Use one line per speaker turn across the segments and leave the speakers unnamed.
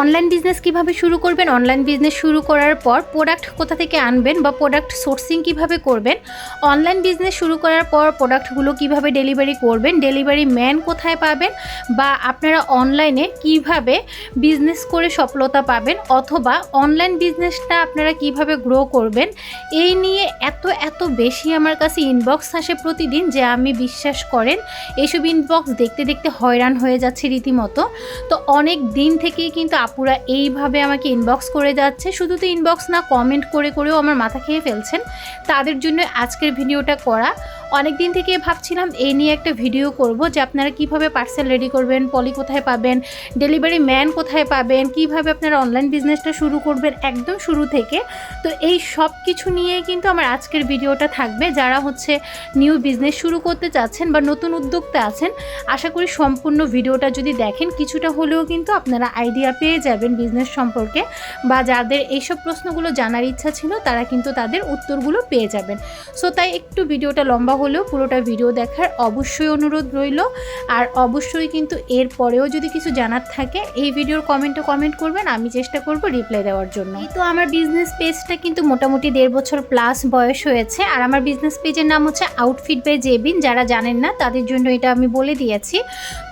Online business কীভাবে শুরু করবেন? অনলাইন বিজনেস শুরু করার পর প্রোডাক্ট কোথা থেকে আনবেন বা প্রোডাক্ট সোর্সিং কীভাবে করবেন? অনলাইন বিজনেস শুরু করার পর প্রোডাক্টগুলো কীভাবে ডেলিভারি করবেন? ডেলিভারি ম্যান কোথায় পাবেন? বা আপনারা অনলাইনে কীভাবে বিজনেস করে সফলতা পাবেন? অথবা অনলাইন বিজনেসটা আপনারা কীভাবে গ্রো করবেন? এই নিয়ে এত এত বেশি আমার কাছে ইনবক্স আসে প্রতিদিন যে আমি বিশ্বাস করেন এইসব ইনবক্স দেখতে দেখতে হয়রান হয়ে যাচ্ছে রীতিমতো। তো অনেক দিন থেকেই কিন্তু আপুরা এইভাবে আমাকে ইনবক্স করে যাচ্ছে। শুধু তো ইনবক্স না কমেন্ট করে করেও আমার মাথা খেয়ে ফেলছেন। তাদের জন্য আজকের ভিডিওটা করা। অনেক দিন থেকে ভাবছিলাম এই নিয়ে একটা ভিডিও করব যে আপনারা কীভাবে পার্সেল রেডি করবেন পলি কোথায় পাবেন ডেলিভারি ম্যান কোথায় পাবেন, কীভাবে আপনারা অনলাইন বিজনেসটা শুরু করবেন একদম শুরু থেকে। তো এই সব কিছু নিয়ে কিন্তু আমার আজকের ভিডিওটা থাকবে। যারা হচ্ছে নিউ বিজনেস শুরু করতে চাচ্ছেন বা নতুন উদ্যোক্তা আছেন, আশা করি সম্পূর্ণ ভিডিওটা যদি দেখেন, কিছুটা হলেও কিন্তু আপনারা আইডিয়া পেয়ে যাবেন বিজনেস সম্পর্কে বা যাদের এইসব প্রশ্নগুলো জানার ইচ্ছা ছিল, তারা কিন্তু তাদের উত্তরগুলো পেয়ে যাবেন। সো তাই একটু ভিডিওটা লম্বা হলেও পুরোটা ভিডিও দেখার অবশ্যই অনুরোধ রইল। আর অবশ্যই কিন্তু এর পরেও যদি কিছু জানার থাকে, এই ভিডিওর কমেন্টে কমেন্ট করবেন, আমি চেষ্টা করব রিপ্লাই দেওয়ার জন্য। তো আমার বিজনেস পেজটা কিন্তু মোটামুটি দেড় বছর প্লাস বয়স হয়েছে। আর আমার বিজনেস পেজের নাম হচ্ছে আউটফিট বাই জেবিন যারা জানেন না, তাদের জন্য এটা আমি বলে দিয়েছি।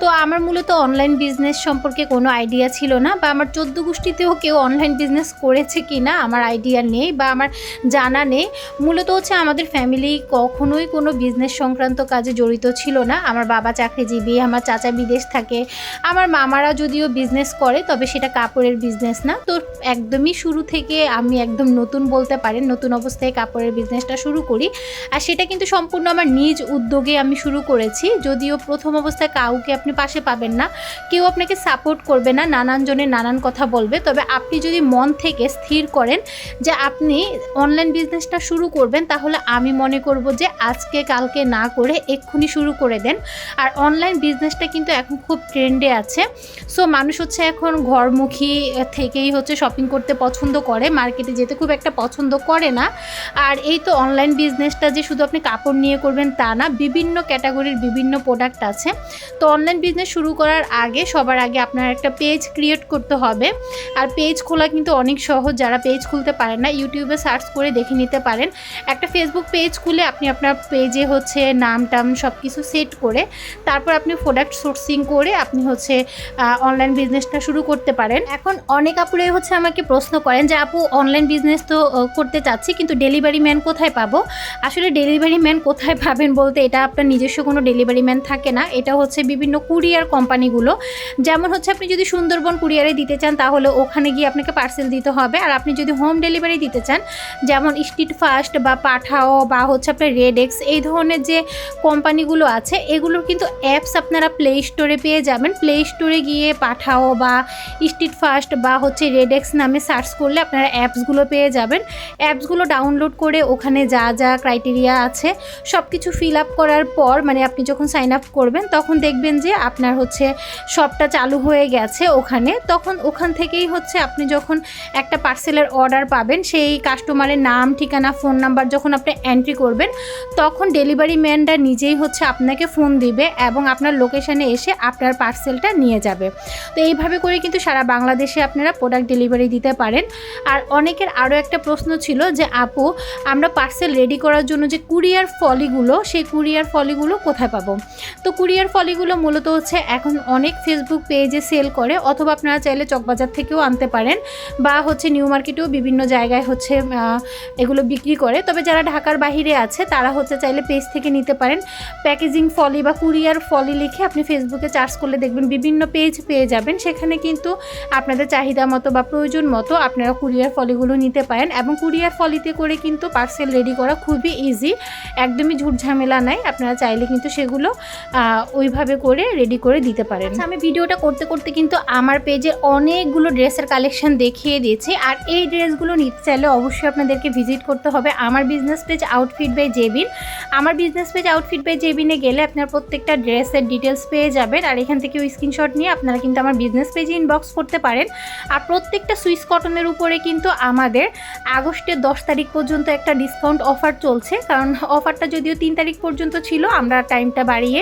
তো আমার মূলত অনলাইন বিজনেস সম্পর্কে কোনো আইডিয়া ছিল না, বা আমার চোদ্দ গোষ্ঠীতেও কেউ অনলাইন বিজনেস করেছে কি না আমার আইডিয়া নেই, বা আমার জানা নেই। মূলত হচ্ছে আমাদের ফ্যামিলি কখনোই কোনো বিজনেস সংক্রান্ত কাজে জড়িত ছিল না। আমার বাবা চাকরিজীবী, আমার চাচা বিদেশ থাকে। আমার মামারা যদিও বিজনেস করে, তবে সেটা কাপড়ের বিজনেস না। তো একদমই শুরু থেকে আমি একদম নতুন বলতে পারেন, নতুন অবস্থায় কাপড়ের বিজনেসটা শুরু করি। আর সেটা কিন্তু সম্পূর্ণ আমার নিজ উদ্যোগে আমি শুরু করেছি। যদিও প্রথম অবস্থায় কাউকে আপনি পাশে পাবেন না, কেউ আপনাকে সাপোর্ট করবে না, নানান জনের নানান কথা বলবে। তবে আপনি যদি মন থেকে স্থির করেন যে আপনি অনলাইন বিজনেসটা শুরু করবেন, তাহলে আমি মনে করব যে আজকে কালকে না করে এক্ষুনি শুরু করে দেন। আর অনলাইন বিজনেসটা কিন্তু এখন খুব ট্রেন্ডে আছে। সো মানুষ হচ্ছে এখন ঘরমুখী থেকেই হচ্ছে শপিং করতে পছন্দ করে মার্কেটে যেতে খুব একটা পছন্দ করে না। আর এই তো অনলাইন বিজনেসটা যে শুধু আপনি কাপড় নিয়ে করবেন তা না, বিভিন্ন ক্যাটাগরির বিভিন্ন প্রোডাক্ট আছে। তো অনলাইন বিজনেস শুরু করার আগে, সবার আগে আপনার একটা পেজ ক্রিয়েট করতে হবে। আর পেজ খোলা কিন্তু অনেক সহজ, যারা পেজ খুলতে পারেন না ইউটিউবে সার্চ করে দেখে নিতে পারেন। একটা ফেসবুক পেজ খুলে আপনি আপনার পেজে হচ্ছে নাম টাম সব কিছু সেট করে তারপর আপনি প্রোডাক্ট সোর্সিং করে আপনি হচ্ছে অনলাইন বিজনেসটা শুরু করতে পারেন। এখন অনেক আপুরে হচ্ছে আমাকে প্রশ্ন করেন যে, আপু অনলাইন বিজনেস তো করতে চাচ্ছি, কিন্তু ডেলিভারি ম্যান কোথায় পাবো? আসলে ডেলিভারি ম্যান কোথায় পাবেন বলতে এটা আপনার নিজস্ব কোনো ডেলিভারি ম্যান থাকে না। এটা হচ্ছে বিভিন্ন কুরিয়ার কোম্পানিগুলো যেমন হচ্ছে আপনি যদি সুন্দরবন কুরিয়ারে দিতে চান, তাহলে ওখানে গিয়ে আপনাকে পার্সেল দিতে হবে। আর আপনি যদি হোম ডেলিভারি দিতে চান, যেমন স্ট্রিট ফাস্ট বা পাঠাও বা হচ্ছে আপনার রেড এক্স এই ধরনের যে কোম্পানিগুলো আছে, এগুলোর কিন্তু অ্যাপস আপনারা প্লে স্টোরে পেয়ে যাবেন। প্লে স্টোরে গিয়ে পাঠাও বা স্ট্রিট ফাস্ট বা হচ্ছে রেডেক্স নামে সার্চ করলে আপনারা অ্যাপসগুলো পেয়ে যাবেন। অ্যাপসগুলো ডাউনলোড করে ওখানে যা যা ক্রাইটেরিয়া আছে সব কিছু ফিল আপ করার পর মানে আপনি যখন সাইন আপ করবেন, তখন দেখবেন যে আপনার হচ্ছে সবটা চালু হয়ে গেছে ওখানে। তখন ওখান থেকেই হচ্ছে আপনি যখন একটা পার্সেলের অর্ডার পাবেন, সেই কাস্টমারের নাম, ঠিকানা ফোন নাম্বার যখন আপনি এন্ট্রি করবেন, তখন ডেলিভারি ম্যানটা নিজেই হচ্ছে আপনাকে ফোন দিবে এবং আপনার লোকেশানে এসে আপনার পার্সেলটা নিয়ে যাবে। তো এইভাবে করে কিন্তু সারা বাংলাদেশে আপনারা প্রোডাক্ট ডেলিভারি দিতে পারেন। আর অনেকের আরও একটা প্রশ্ন ছিল যে, আপু, আমরা পার্সেল রেডি করার জন্য যে কুরিয়ার ফলিগুলো সেই কুরিয়ার ফলিগুলো কোথায় পাবো? তো কুরিয়ার ফলিগুলো মূলত হচ্ছে এখন অনেক ফেসবুক পেজে সেল করে, অথবা আপনারা চাইলে চকবাজার থেকেও আনতে পারেন বা হচ্ছে নিউ মার্কেটেও বিভিন্ন জায়গায় হচ্ছে এগুলো বিক্রি করে। তবে যারা ঢাকার বাইরে আছে, তারা হচ্ছে চাইলে পেজ থেকে নিতে পারেন। প্যাকেজিং ফলি বা কুরিয়ার ফলি লিখে আপনি ফেসবুকে চার্জ করলে দেখবেন বিভিন্ন পেজ পেয়ে যাবেন। সেখানে কিন্তু আপনাদের চাহিদা মতো বা প্রয়োজন মতো আপনারা কুরিয়ার ফলিগুলো নিতে পারেন এবং কুরিয়ার ফলিতে করে কিন্তু পার্সেল রেডি করা খুবই ইজি একদমই ঝুট ঝামেলা নাই আপনারা চাইলে কিন্তু সেগুলো ওইভাবে করে রেডি করে দিতে পারেন। আচ্ছা, আমি ভিডিওটা করতে করতে কিন্তু আমার পেজে অনেকগুলো ড্রেসের কালেকশন দেখিয়ে দিয়েছি। আর এই ড্রেসগুলো নিতে চাইলে অবশ্যই আপনাদেরকে ভিজিট করতে হবে। আমার business page outfit by Jebin আমার বিজনেস পেজ আউটফিট পেজ জেবিনে গেলে আপনার প্রত্যেকটা ড্রেসের ডিটেলস পেয়ে যাবেন। আর এখান থেকে স্ক্রিনশট নিয়ে আপনারা কিন্তু আমার বিজনেস পেজে ইনবক্স করতে পারেন। আর প্রত্যেকটা সুইস কটনের উপরে কিন্তু আমাদের আগস্টের দশ তারিখ পর্যন্ত একটা ডিসকাউন্ট অফার চলছে। কারণ অফারটা যদিও তিন তারিখ পর্যন্ত ছিল, আমরা টাইমটা বাড়িয়ে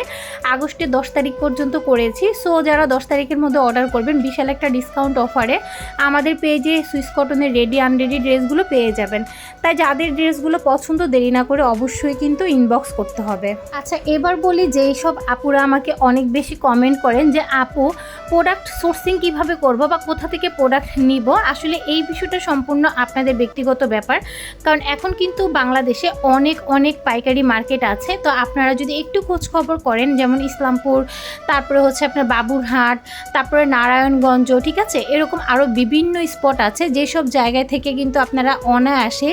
আগস্টের দশ তারিখ পর্যন্ত করেছি। সো যারা দশ তারিখের মধ্যে অর্ডার করবেন, বিশাল একটা ডিসকাউন্ট অফারে আমাদের পেজে সুইস কটনের রেডি আনরেডি ড্রেসগুলো পেয়ে যাবেন। তাই যাদের ড্রেসগুলো পছন্দ, দেরি না করে অবশ্যই কিন্তু ইনবক্স করতে হবে। আচ্ছা এবার বলি যে সব আপুরা আমাকে অনেক বেশি কমেন্ট করেন যে, আপু প্রোডাক্ট সোর্সিং কীভাবে করব বা কোথা থেকে প্রোডাক্ট নিব? আসলে এই বিষয়টা সম্পূর্ণ আপনাদের ব্যক্তিগত ব্যাপার। কারণ এখন কিন্তু বাংলাদেশে অনেক অনেক পাইকারি মার্কেট আছে। তো আপনারা যদি একটু খোঁজ খবর করেন, যেমন ইসলামপুর, তারপরে হচ্ছে আপনার বাবুরহাট, তারপরে নারায়ণগঞ্জ, ঠিক আছে? এরকম আরও বিভিন্ন স্পট আছে। যেসব জায়গায় থেকে কিন্তু আপনারা অনায়াসে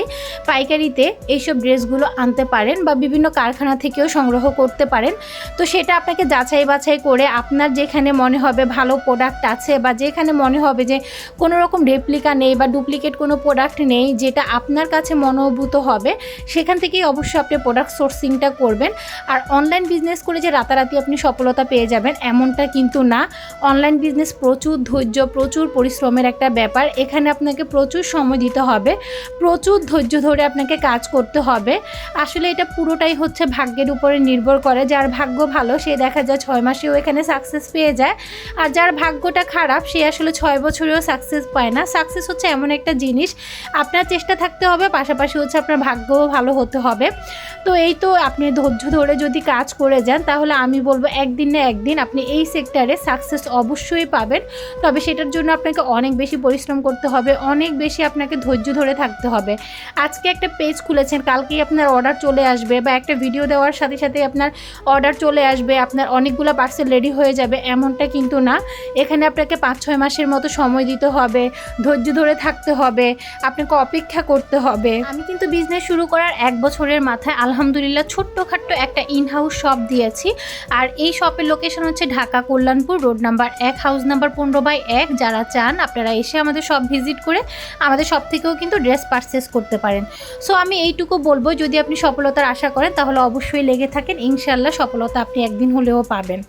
পাইকারিতে এইসব ড্রেসগুলো আনতে পারেন বা বিভিন্ন কারখানা থেকেও সংগ্রহ করতে পারেন। তো সেটা আপনাকে যাচাই বাছাই করে আপনার যেখানে মনে হবে ভালো প্রোডাক্ট আছে বা যেখানে মনে হবে যে কোনো রকম রেপ্লিকা নেই বা ডুপ্লিকেট কোনো প্রোডাক্ট নেই যেটা আপনার কাছে মনোভূত হবে, সেখান থেকেই অবশ্যই আপনি প্রোডাক্ট সোর্সিংটা করবেন। আর অনলাইন বিজনেস করে যে রাতারাতি আপনি সফলতা পেয়ে যাবেন এমনটা কিন্তু না। অনলাইন বিজনেস প্রচুর ধৈর্য, প্রচুর পরিশ্রমের একটা ব্যাপার। এখানে আপনাকে প্রচুর সময় দিতে হবে, প্রচুর ধৈর্য ধরে আপনাকে কাজ করতে হবে। আসলে এটা পুরোটাই হচ্ছে ভাগ্যের উপরে নির্ভর করে, যার ভাগ্য ভালো সে দেখা যায় ছয় মাসেও এখানে সাকসেস পেয়ে যায়। আর যার ভাগ্যটা খারাপ সে আসলে ছয় বছরেও সাকসেস পায় না। সাকসেস হচ্ছে এমন একটা জিনিস, আপনার চেষ্টা থাকতে হবে, পাশাপাশি হচ্ছে আপনার ভাগ্যও ভালো হতে হবে। তো এই তো আপনি ধৈর্য ধরে যদি কাজ করে যান, তাহলে আমি বলব একদিন না একদিন আপনি এই সেক্টরে সাকসেস অবশ্যই পাবেন। তবে সেটার জন্য আপনাকে অনেক বেশি পরিশ্রম করতে হবে, অনেক বেশি আপনাকে ধৈর্য ধরে থাকতে হবে। আজকে একটা পেজ খুলেছেন, কালকেই আপনার অর্ডার চলে আসবে বা একটা ভিডিও দেওয়ার সাথে সাথে আপনার অর্ডার চলে আসবে, আপনার অনেকগুলো পার্সেল রেডি হয়ে যাবে, এমনটা কিন্তু না। এখানে আপনাকে পাঁচ ছয় মাসের মতো সময় দিতে হবে, ধৈর্য ধরে থাকতে হবে, আপনাকে অপেক্ষা করতে হবে। আমি কিন্তু বিজনেস শুরু করার এক বছরের মাথায় আলহামদুলিল্লাহ ছোট্টখাট্ট একটা ইন হাউস শপ দিয়েছি। আর এই শপের লোকেশন হচ্ছে ঢাকা কল্যাণপুর রোড নাম্বার এক হাউস নাম্বার পনেরো বাই এক। যারা চান, আপনারা এসে আমাদের শপ ভিজিট করে আমাদের শপ থেকেও কিন্তু ড্রেস পারচেস করতে পারেন। সো আমি এইটুকু বলব, যদি আপনি সফলতার আশা করেন তাহলে অবশ্যই লেগে থাকেন। ইনশাল্লাহ সফলতা আপনি একদিন হলেও পাবেন।